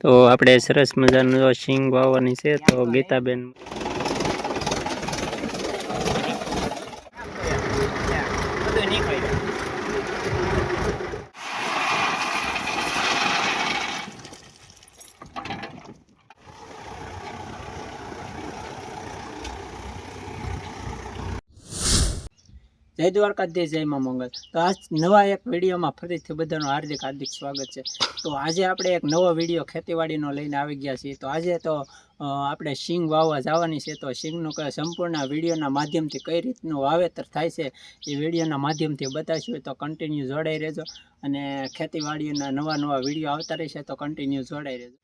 તો આપણે સરસ મજાનું સિંગ વાવવાની છે. તો ગીતાબેન જય દ્વારકાધીશ, જય માં મંગલ. તો આજ નવા એક વિડીયોમાં ફરીથી બધાનું હાર્દિક હાર્દિક સ્વાગત છે. તો આજે આપણે એક નવો વીડિયો ખેતીવાડીનો લઈને આવી ગયા છીએ. તો આજે તો આપણે સિંગ વાવવા જવાની છે. તો કઈ સંપૂર્ણ વિડીયોના માધ્યમથી કઈ રીતનું વાવેતર થાય છે એ વિડીયોના માધ્યમથી બતાવીશું. તો કન્ટિન્યુ જોડાઈ રહેજો. અને ખેતીવાડીના નવા નવા વીડિયો આવતા રહેશે તો કન્ટિન્યુ જોડાઈ રહેજો.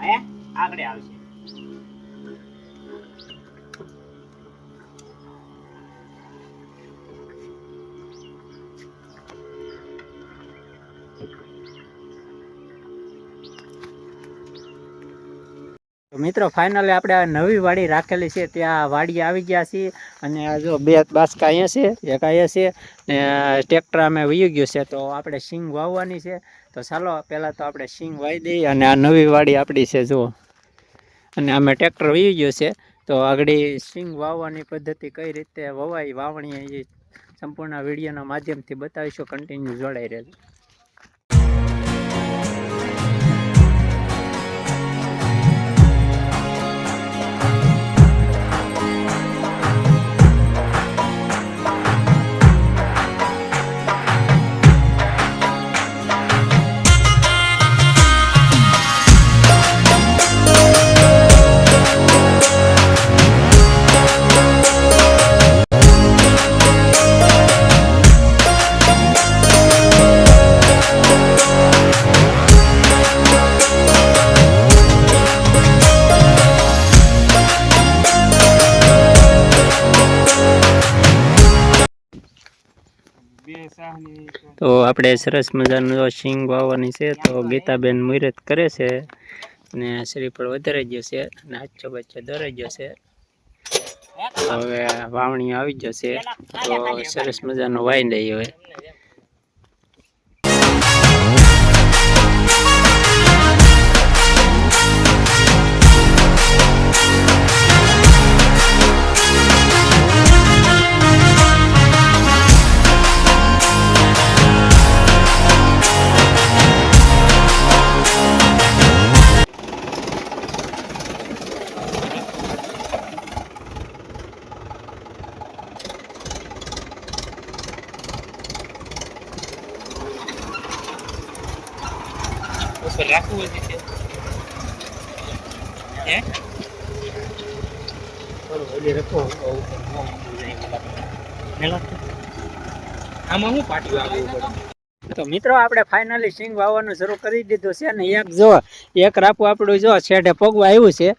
હે આગળ આવશે તો મિત્રો ફાઇનલી આપણે આ નવી વાડી રાખેલી છે. ત્યાં વાડી આવી ગયા છીએ અને જો બે બાસકા અહીંયા છે, એક અહીંયા છે ને ટ્રેક્ટર અમે વહી ગયું છે. તો આપણે સિંગ વાવવાની છે. તો ચાલો, પહેલાં તો આપણે સિંગ વાવી દઈએ અને આ નવી વાડી આપણી છે, જુઓ. અને અમે ટ્રેક્ટર વહી ગયું છે. તો આગળ સિંગ વાવવાની પદ્ધતિ કઈ રીતે વવાય, વાવણી એ સંપૂર્ણ વિડીયોના માધ્યમથી બતાવીશું. કન્ટિન્યુ જોડાઈ રહેજો. તો આપણે સરસ મજાનું સિંગ વાવવાની છે તો ગીતાબેન મુહૂર્ત કરે છે ને શ્રીફળ વધારે ગયો છે અને આચો બચ્ચો દોરાઈ ગયો છે. હવે વાવણી આવી જશે. તો સરસ મજાનું વાઈ લઈએ હવે ઉપર રાખવું હોય છે. હે? તો મિત્રો, આપણે ફાઇનલી સિંગ વાવવાનું શરૂ કરી દીધું છે ને એક જો, એક રાપુ આપણું જો છેડે પગવા આવ્યું છે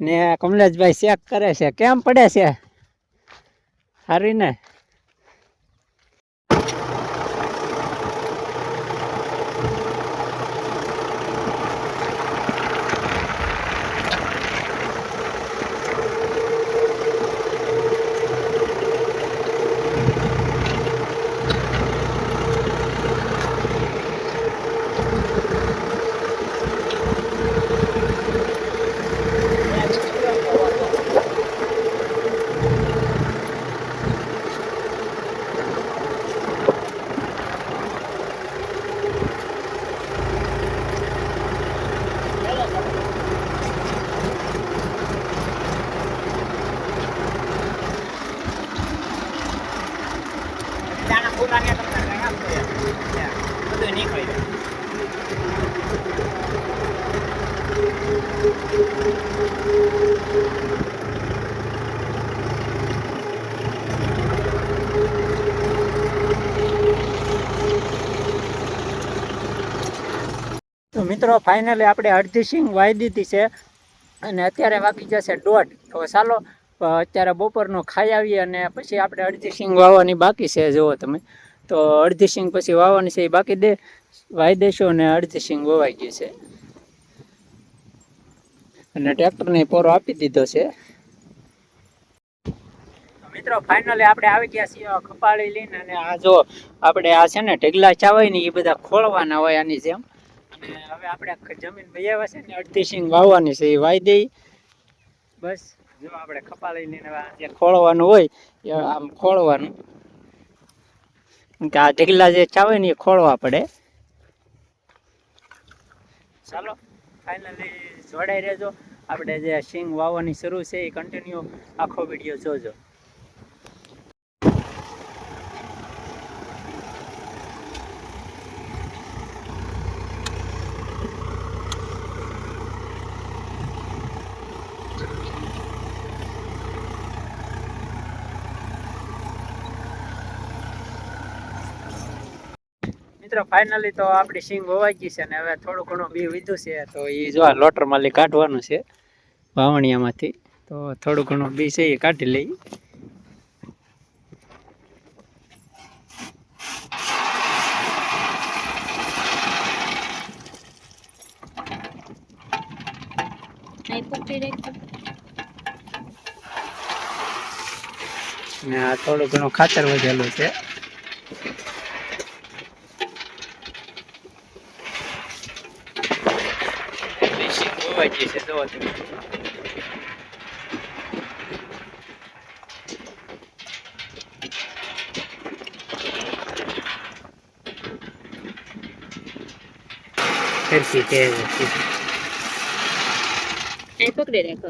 ને કમલેશભાઈ ચેક કરે છે. કેમ પડે છે? સારી ને પોતાને તો મિત્રો ફાઇનલી આપણે અડધી સિંગ વાઈ દીધી છે. અને અત્યારે વાગી જશે દોઢ. તો ચાલો અત્યારે બપોરનું ખાઈ આવીએ અને પછી આપણે અડધી સિંગ વાવવાની બાકી છે, જુઓ તમે. તો અડધી સિંગ પછી વાવવાની છે, એ બાકી દે વાઈ દેશો અને અડધી સિંગ વવાઈ ગઈ છે. અને ટ્રેક્ટરને પોરો આપી દીધો છે. મિત્રો ફાઇનલી આપણે આવી ગયા છીએ કપાળી લઈને અને આ જો આપણે આ છે ને ઢગલા ચાવાય ને એ બધા ખોળવાના હોય આની જેમ. અને હવે આપણે જમીન ભૈયાવા છે ને અડધી સિંગ વાવવાની છે, એ વાઈ દઈ. બસ. જો આપણે કપાળી લઈને જે ખોળવાનું હોય, એ આમ ખોળવાનું. કે આ ઢગલા જે ચાવે ને એ ખોળવા પડે. ચાલો ફાઇનલી જોડાઈ રહેજો. આપણે જે સિંગ વાવવાની શરૂ છે, એ કન્ટિન્યુ આખો વીડિયો જોજો. મિત્રો ફાઇનલી તો આપણી સિંગ વવાઈ ગઈ છે ને હવે થોડું ઘણું બી વીધું છે તો એ જો આ લોટર માલી કાઢવાનું છે વાવણિયામાંથી. તો થોડું ઘણું બી છે એ કાઢી લઈ. ને આ થોડું ઘણું ખાતર વધેલું છે. સિંગ વવાઈ છે જોવો તમે ફેરસી તે પકડી રાખો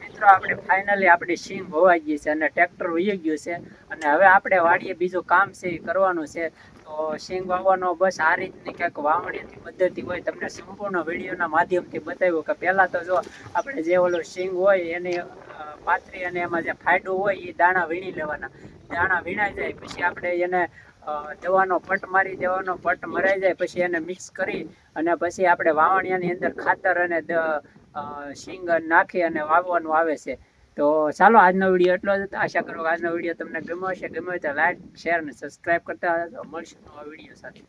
મિત્રો આપણે ફાઇનલી આપણી સિંગ હોવાઈ ગઈ છે અને ટ્રેક્ટર વહી ગયું છે. અને હવે આપણે વાડીએ બીજું કામ છે, એ કરવાનું છે. તો સિંગ વાવવાનો બસ આ રીતની ક્યાંક વાવણીની પદ્ધતિ હોય, તમને સંપૂર્ણ વિડીયોના માધ્યમથી બતાવ્યું કે પહેલાં તો જો આપણે જે ઓલો સિંગ હોય, એની પાથરી અને એમાં જે ફાયડું હોય, એ દાણા વીણી લેવાના. દાણા વીણાઈ જાય, પછી આપણે એને દવાનો પટ મારી દેવાનો, પટ મરાઈ જાય, પછી એને મિક્સ કરી અને પછી આપણે વાવણિયાની અંદર ખાતર અને શીંગ નાખી અને વાવવાનું આવે છે. તો ચાલો આજનો વીડિયો એટલો જ. આશા કરું આજનો વીડિયો તમને ગમ્યો હશે. ગમ્યો હોય તો લાઈક શેર અને સબસ્ક્રાઈબ કરતા મળશું નવા વીડિયો સાથે.